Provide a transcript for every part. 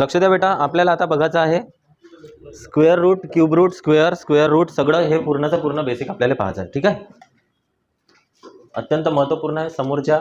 लक्ष द्या बेटा आपल्याला आता बघायचं आहे. Square root cube root square square root सगळं हे पूर्णचं पूर्ण बेसिक आपल्याला पाहायचं आहे ठीक आहे? अत्यंत महत्त्वपूर्ण आहे समोरच्या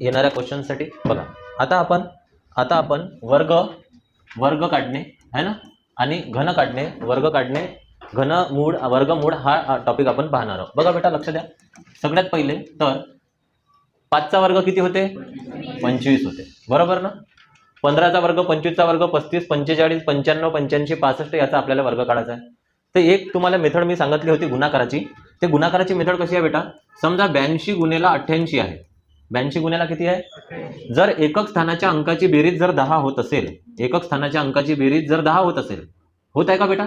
येणाऱ्या क्वेश्चनसाठी बघा आता आपण आता आपण वर्ग वर्ग काढणे है ना? आणि घन काढणे वर्ग काढणे घन मूळ वर्गमूळ हा टॉपिक आपण पाहणार आहोत. बघा बेटा लक्ष द्या. सगळ्यात पहिले तर पाचचा वर्ग किती होते? पंचवीस होते. बरोबर ना? पंधराचा वर्ग पंचवीसचा वर्ग पस्तीस पंचेचाळीस पंच्याण्णव पंच्याऐंशी पासष्ट याचा आपल्याला वर्ग काढायचा आहे. तर एक तुम्हाला मेथड मी सांगितली होती गुणाकाराची. ते गुणाकाराची मेथड कशी आहे बेटा? समजा ब्याऐंशी गुन्हेला अठ्ठ्याऐंशी आहे. ब्याऐंशी गुन्हेला किती आहे? जर एकक स्थानाच्या अंकाची बेरीज जर दहा होत असेल एकक स्थानाच्या अंकाची बेरीज जर दहा होत असेल होत आहे का बेटा?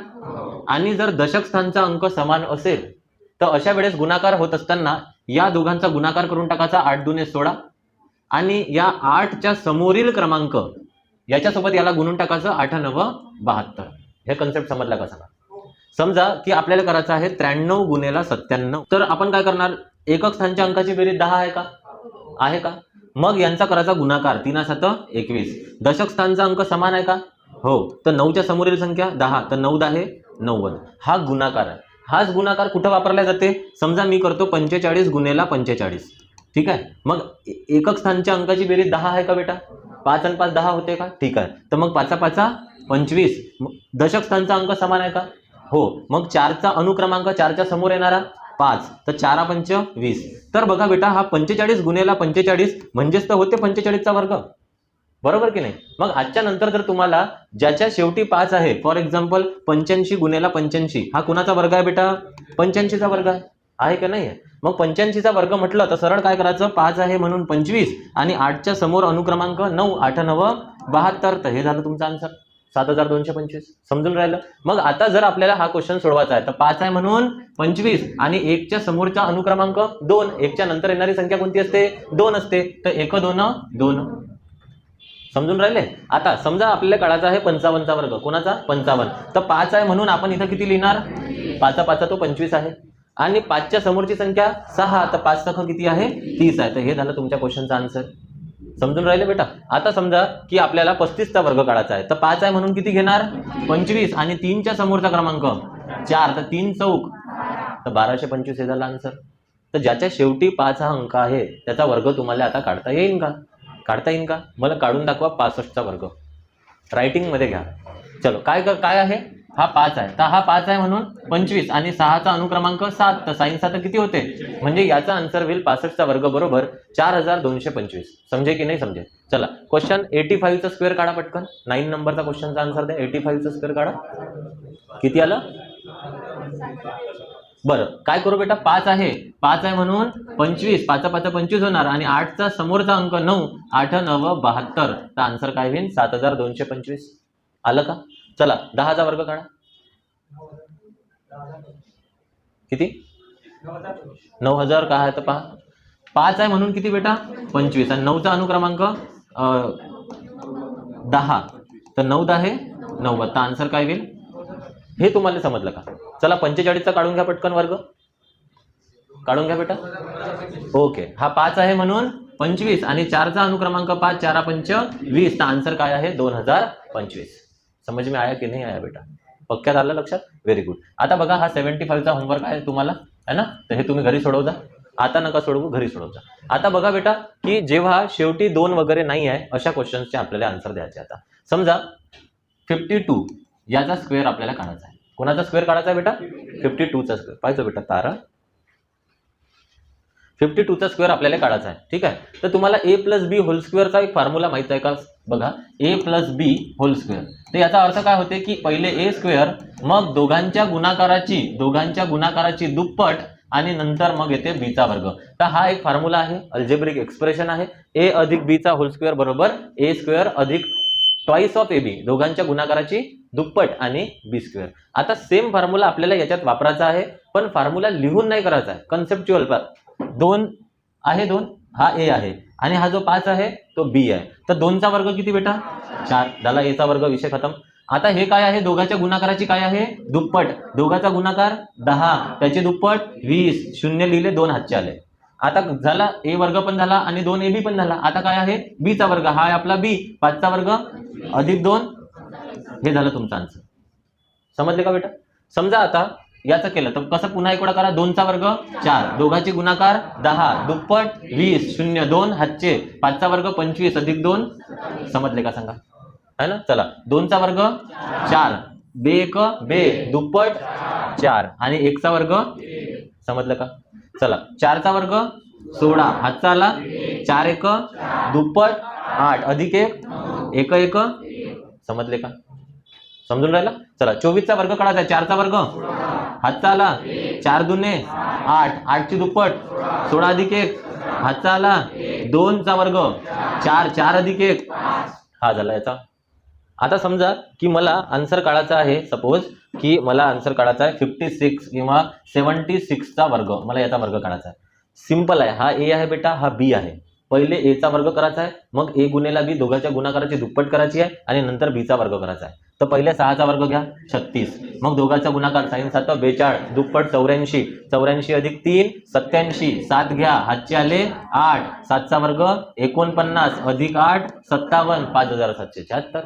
आणि जर दशक स्थानचा अंक समान असेल तर अशा वेळेस गुणाकार होत असताना या दोघांचा गुणाकार करून टाकायचा आठ दुने सोळा. आणि या आठच्या समोरील क्रमांक याच्यासोबत याला गुणून टाकायचं आठ नव बहात्तर. हे कन्सेप्ट समजला का सांगा समजा की आपल्याला करायचं आहे त्र्याण्णव गुन्हेला सत्त्याण्णव. तर आपण काय करणार? एकक स्थानच्या अंकाची बेरीज दहा आहे का? आहे का? मग यांचा करायचा गुणाकार तीन सात एकवीस. दशक स्थानचा अंक समान आहे का? हो. तर नऊच्या समोरील संख्या दहा. तर नऊ दहा नव्वद. हा गुणाकार आहे. हाच गुणाकार कुठं वापरला जाते? समजा मी करतो पंचेचाळीस गुन्हेला पंचेचाळीस. ठीक आहे? मग ए- एकक स्थानच्या अंकाची बेरीज दहा आहे का बेटा? पाच आणि पाच दहा होते का? ठीक आहे. तर मग पाचा पाचा पंचवीस. दशक स्थानचा अंक समान आहे का? हो. मग चारचा अनुक्रमांक चारच्या समोर येणारा पाच. तर चारा पंच वीस. तर बघा बेटा हा पंचेचाळीस गुन्हेला पंचेचाळीस म्हणजेच तर होते पंचेचाळीसचा वर्ग. बरोबर की नाही? मग आजच्या नंतर जर तुम्हाला ज्याच्या शेवटी पाच आहे फॉर एक्झाम्पल पंच्याऐंशी गुन्हेला पंच्याऐंशी हा कुणाचा वर्ग आहे बेटा? पंच्याऐंशीचा वर्ग आहे. आहे का नाही आहे मग पंच्याऐंशीचा वर्ग म्हटलं तर सरळ काय करायचं? पाच आहे म्हणून पंचवीस आणि आठच्या समोर अनुक्रमांक नऊ आठ नव बहात्तर. तर हे झालं तुमचं आन्सर सात हजार दोनशे पंचवीस. समजून राहिलं? मग आता जर आपल्याला हा क्वेश्चन सोडवायचा आहे तर पाच आहे म्हणून पंचवीस आणि एकच्या समोरचा अनुक्रमांक दोन. एकच्या नंतर येणारी संख्या कोणती असते? दोन असते. तर एक दोन दोन. समजून राहिले? आता समजा आपल्याला काढायचा आहे पंचावन्नचा वर्ग. कोणाचा? पंचावन्न. तर पाच आहे म्हणून आपण इथं किती लिहिणार? पाचा पाचा तो पंचवीस आहे. आणि पाचच्या समोरची संख्या सहा तर पाच सख किती आहे? तीस आहे. तर हे झालं तुमच्या क्वेश्चनचा आन्सर समजून राहिले बेटा? आता समजा की आपल्याला पस्तीसचा वर्ग काढायचा आहे. तर पाच आहे म्हणून किती घेणार? पंचवीस. आणि तीनच्या समोरचा क्रमांक चार. तर तीन चौक. तर बाराशे पंचवीस हे झालं आन्सर तर ज्याच्या शेवटी पाच हा अंक आहे त्याचा वर्ग तुम्हाला आता काढता येईल का? काढता येईल का? मला काढून दाखवा पासष्टचा वर्ग. रायटिंगमध्ये घ्या. चलो काय काय आहे? हा पाच आहे. तर हा पाच आहे म्हणून पंचवीस आणि सहाचा अनुक्रमांक सात. तर साईन सात किती होते? म्हणजे याचा आन्सर होईल पासष्टचा वर्ग बरोबर चार हजार दोनशे पंचवीस. समजे की नाही समजे? चला क्वेश्चन एटी फाईव्हचा स्क्वेअर काढा पटकन. नाईन नंबरचा क्वेश्चनचा आन्सर द्या. एटी फाईव्हचा स्क्वेअर काढा. किती आलं? बरं काय करू बेटा? पाच आहे. पाच आहे म्हणून पंचवीस. पाच पाच पंचवीस होणार. आणि आठचा समोरचा अंक नऊ आठ नव बहात्तर. तर आन्सर काय होईल? सात हजार दोनशे पंचवीस. आलं का? चला दहाचा वर्ग काढा. किती? नऊ हजार काय आहे तर पहा. पाच आहे म्हणून किती बेटा? पंचवीस. आणि नऊचा अनुक्रमांक दहा. तर नऊ दहा आहे नव्वद. तर आन्सर काय होईल? हे तुम्हाला समजलं का? चला पंचेचाळीसचा काढून घ्या पटकन वर्ग. काढून घ्या बेटा. ओके. हा पाच आहे म्हणून पंचवीस. आणि चारचा अनुक्रमांक पाच चारा पंच वीस. तर आन्सर काय आहे? दोन हजार पंचवीस. समज में आया की नाही आया बेटा? पक्क्यात आलं लक्षात? व्हेरी गुड आता बघा हा सेव्हन्टी फाईव्हचा होमवर्क आहे तुम्हाला है ना? तर हे तुम्ही घरी सोडवजा. आता नका सोडवू घरी सोडवजा. आता बघा बेटा की जेव्हा शेवटी दोन वगैरे नाही आहे अशा क्वेश्चन्सचे आपल्याला आन्सर द्यायचे आता. समजा फिफ्टी टू याचा स्क्वेअर आपल्याला काढायचा आहे. कोणाचा स्क्वेअर काढायचा आहे बेटा? फिफ्टी टूचा स्क्वेअर पाहिजे बेटा तारा. फिफ्टी टूचा स्क्वेअर आपल्याला काढायचा आहे. ठीक आहे? तर तुम्हाला ए प्लस बी होल स्क्वेअरचा एक फॉर्म्युला माहीत आहे का? बघा A plus B whole square तर याचा अर्थ काय होते की पहिले ए स्क्वेअर मग दोघांच्या गुणाकाराची दोघांच्या गुणाकाराची दुप्पट आणि नंतर मग येते बीचा वर्ग. तर हा एक फॉर्म्युला आहे अल्जेब्रिक एक्सप्रेशन आहे. ए अधिक बीचा होल स्क्वेअर बरोबर ए स्क्वेअर अधिक ट्वाईस ऑफ ए बी दोघांच्या गुणाकाराची दुप्पट आणि बी स्क्वेअर आता सेम फॉर्म्युला आपल्याला याच्यात वापरायचा आहे पण फॉर्म्युला लिहून नाही करायचा आहे. कन्सेप्च्युअल दोन आहे दोन? हा ए आहे. आणि हा जो पाच आहे तो बी आहे. तर दोनचा वर्ग किती बेटा? चार. झाला एचा वर्ग विषय खतम. आता हे काय आहे? दोघांच्या गुणाकाराची काय आहे? दुप्पट. दोघाचा गुणाकार दहा. त्याचे दुप्पट वीस. शून्य लिहिले दोन हातचे आले. आता झाला ए वर्ग पण झाला आणि दोन ए बी पण झाला. आता काय आहे? बीचा चा वर्ग. हा आहे आपला बी पाचचा वर्ग अधिक दोन. हे झालं तुमचं आन्सर समजले का बेटा? समजा आता याचं केलं. तर कसं पुन्हा एक करा? दोनचा वर्ग चार. दोघांचे गुणाकार दहा. दुप्पट वीस. शून्य दोन. हातचे. पाचचा वर्ग पंचवीस. अधिक दोन? समजले का सांगा? है ना? चला. दोनचा वर्ग चार. बे एक बे. दुप्पट चार. आणि एकचा वर्ग समजलं का? चला. चारचा वर्ग सोळा. हातचा आला. चार एक दुप्पट आठ. अधिक एक एक एक. समजले का? समजून राहिला? चला. चोवीसचा वर्ग काढायचा चारचा वर्ग हातचा आला चार दुने आठ. आठची दुप्पट. सोळा अधिक एक. हातचा आला दोनचा वर्ग. चार चार अधिक एक. हा झाला याचा. आता समजा की मला आन्सर काढायचा आहे. सपोज की मला आन्सर काढायचा आहे फिफ्टी सिक्स किंवा सेवन्टी सिक्सचा वर्ग. मला याचा वर्ग काढायचा आहे. सिंपल आहे. हा ए आहे बेटा. हा बी आहे. पहिले एचा वर्ग करायचा आहे. मग ए गुन्हेला बी दोघांच्या गुणाकाराची दुप्पट करायची आहे आणि नंतर बीचा वर्ग करायचा आहे. तर पहिले सहाचा वर्ग घ्या छत्तीस. मग दोघांचा गुणाकार साईन सात बेचाळीस दुप्पट चौऱ्याऐंशी. चौऱ्याऐंशी अधिक तीन सत्याऐंशी सात घ्या हातचे आले आठ. सातचा वर्ग एकोणपन्नास अधिक आठ सत्तावन्न. पाच हजार सातशे शहात्तर.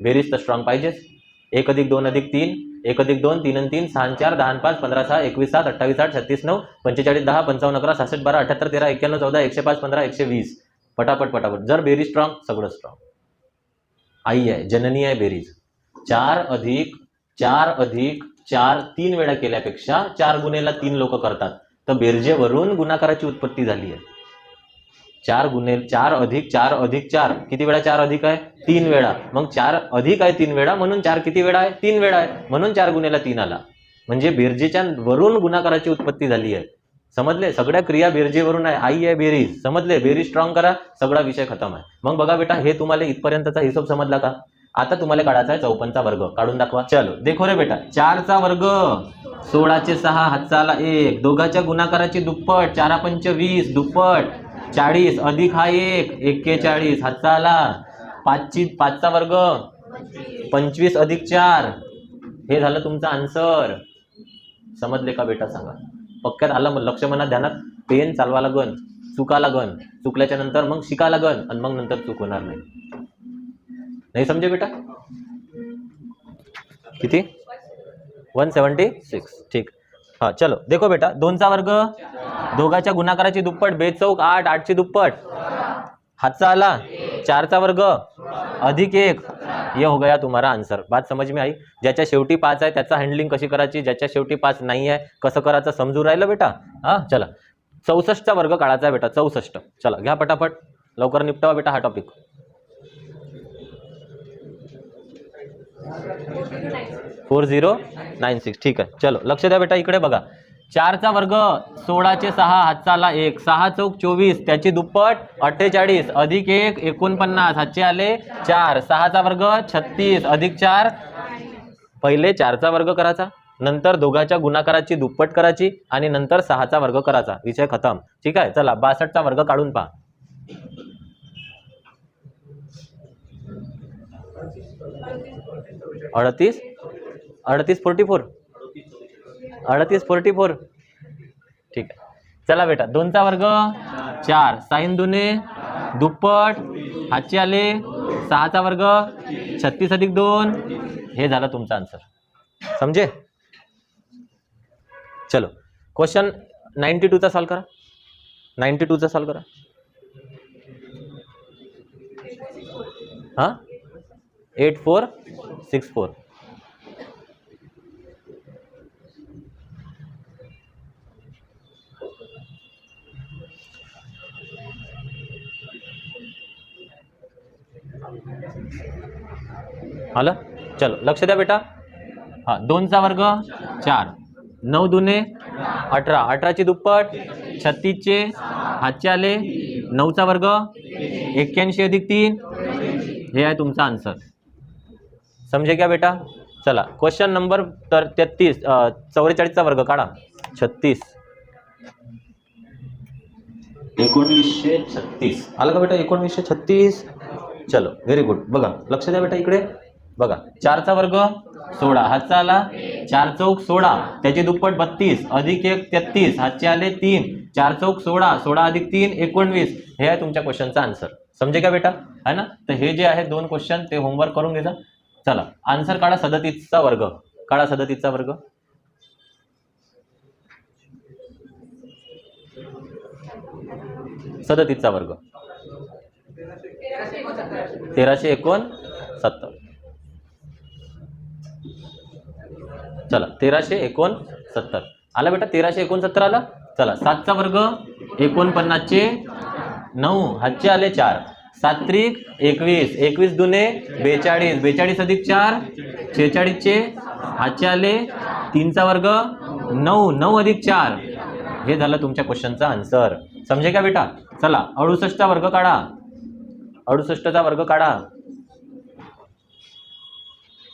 बेरीज तर स्ट्रॉंग पाहिजेच. एक अधिक दोन अधिक तीन. एक अधिक दोन तीन आणि तीन. सहा चार दहा पाच पंधरा सहा एकवीस सात अठ्ठावीस आठ छत्तीस नऊ पंचेचाळीस दहा पंचावन्न अकरा सहासष्ट बारा अठ्याहत्तर तेरा एक्क्याण्णव चौदा एकशे पाच पंधरा एकशे वीस. पटापट पटापट. जर बेरीज स्ट्रॉंग सगळं स्ट्रॉंग आई आहे जननी आहे बेरीज चार अधिक चार अधिक चार तीन वेळा केल्यापेक्षा चार गुन्हेला तीन लोक करतात. तर बेरजेवरून गुणाकाराची उत्पत्ती झाली आहे. चार गुन्हे चार अधिक चार अधिक चार. किती वेळा चार अधिक आहे? तीन वेळा. मग चार अधिक आहे तीन वेळा म्हणून चार किती वेळा आहे? तीन वेळा आहे. म्हणून चार गुन्हेला तीन आला. म्हणजे बेरजेच्या वरून गुणाकाराची उत्पत्ती झाली आहे. समजले? सगळ्या क्रिया बेरजेवरून आहे. आई आहे बेरीज समजले? बेरीज स्ट्रॉंग करा. सगळा विषय खतम आहे. मग बघा बेटा हे तुम्हाला इथपर्यंतचा हिशोब समजला का? आता तुम्हाला काढायचा आहे चौपनचा वर्ग. काढून दाखवा. चलो. देखो रे बेटा. चारचा वर्ग. सोळाचे सहा हातचा आला एक. दोघाच्या गुणाकाराची दुप्पट. चारा पंच वीस. दुप्पट. चाळीस. अधिक हा एक. एक्केचाळीस. हातचा आला पाचची पाचचा वर्ग. पंचवीस अधिक चार. हे झालं तुमचं आन्सर. समजले का बेटा सांगा. पक्क्यात आलं मग लक्ष मनात ध्यानात. पेन चालवा लागन. चुका लागन. चुकल्याच्या नंतर मग शिका लागन. आणि मग नंतर चूक होणार नाही. नाही समजे बेटा? किती? One seventy six. ठीक. हा चलो. देखो बेटा दोनचा वर्ग. दोघाच्या गुणाकाराची दुप्पट बेचौक आठ आठची दुप्पट. हातचा आला. चारचा वर्ग. अधिक एक. ये हो गया तुम्हाला आन्सर बात समज मी आई? ज्याच्या शेवटी पाच आहे त्याचा हँडलिंग कशी करायची? ज्याच्या शेवटी पाच नाही आहे कसं करायचं समजू राहिलं बेटा? हा चला. चौसष्टचा वर्ग काढायचा आहे बेटा चौसष्ट. चला घ्या पटापट. लवकर निपटावा बेटा हा topic four zero nine six. ठीक आहे. चलो लक्ष द्या बेटा इकडे बघा. चारचा वर्ग सोळाचे सहा हातचाला एक. सहा चौक चोवीस त्याची दुप्पट अठ्ठेचाळीस. अधिक एक एकोणपन्नास. हातचे आले चार. सहाचा वर्ग छत्तीस. अधिक चार. पहिले चारचा वर्ग करायचा नंतर दोघाच्या गुणाकाराची दुप्पट करायची आणि नंतर सहाचा वर्ग करायचा. विषय खतम. ठीक आहे? चला बासष्टचा वर्ग काढून पहा. अडतीस? अडतीस फोर्टी फोर अडतीस फोर्टी फोर ठीक आहे. चला बेटा दोनचा वर्ग चार. साईन दुने दुप्पट हातचे आले सहाचा वर्ग छत्तीस अधिक दोन. हे झालं तुमचं आन्सर समजे? चलो. क्वेश्चन नाईन्टी टूचा सॉल्व करा. नाईन्टी टूचा सॉल्व करा. हां? Eight four six four. आलं? चलो लक्ष द्या बेटा. हा दोनचा वर्ग चार. नऊ दुने अठरा. अठराची दुप्पट छत्तीसचे हातचे आले नऊचा वर्ग एक्क्याऐंशी अधिक तीन. हे आहे तुमचा आन्सर समजे क्या बेटा? चला क्वेश्चन नंबर तर तेहतीस चौवेचाळीसचा वर्ग काढा. छत्तीस. एकोणवीसशे छत्तीस. आलं का बेटा एकोणवीसशे छत्तीस? चलो व्हेरी गुड बघा लक्ष द्या बेटा इकडे. बघा चारचा वर्ग सोळा. हातचा आला चार चौक सोळा. त्याची दुप्पट बत्तीस अधिक एक तेहतीस. हातचे आले तीन. चार चौक सोळा सोळा अधिक तीन एकोणवीस. हे आहे तुमच्या क्वेश्चनचा आन्सर समजे का बेटा? आहे ना? तर हे जे आहे दोन क्वेश्चन ते होमवर्क करून घेजा. चला आन्सर काढा सदतीसचा वर्ग. काढा सदतीसचा वर्ग. सदतीसचा वर्ग. तेराशे एकोण सत्तर. चला तेराशे एकोण सत्तर. आला बेटा तेराशे एकोणसत्तर आला? चला सातचा वर्ग एकोणपन्नासचे नऊ. हातचे आले चार. सात त्रिक एकवीस. एकवीस दुने बेचाळीस. बेचाळीस अधिक चार छेचाळीसचे हातचे आले तीनचा वर्ग नऊ. नऊ अधिक चार. हे झालं तुमच्या क्वेश्चनचा आन्सर. समजे का बेटा? चला अडुसष्टचा वर्ग काढा. अडुसष्टचा वर्ग काढा.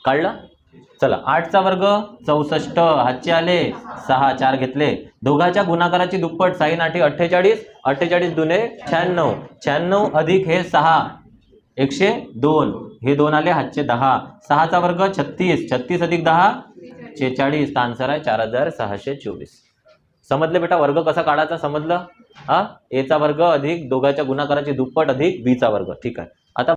काढला? चला आठचा वर्ग चौसष्ट हातचे आले सहा चार घेतले. दोघाच्या गुणाकाराची दुप्पट साईन आठी अठ्ठेचाळीस अठ्ठेचाळीस दुने शहाण्णव. शहाण्णव अधिक हे सहा एकशे दोन. हे दोन आले हातचे दहा. सहाचा वर्ग छत्तीस. छत्तीस अधिक दहा शेहेचाळीस. आन्सर आहे चार हजार सहाशे चोवीस. समजलं बेटा? वर्ग कसा काढायचा? समजलं? हा? एचा वर्ग अधिक दोघाच्या गुणाकाराची दुप्पट अधिक बीचा वर्ग. ठीक आहे.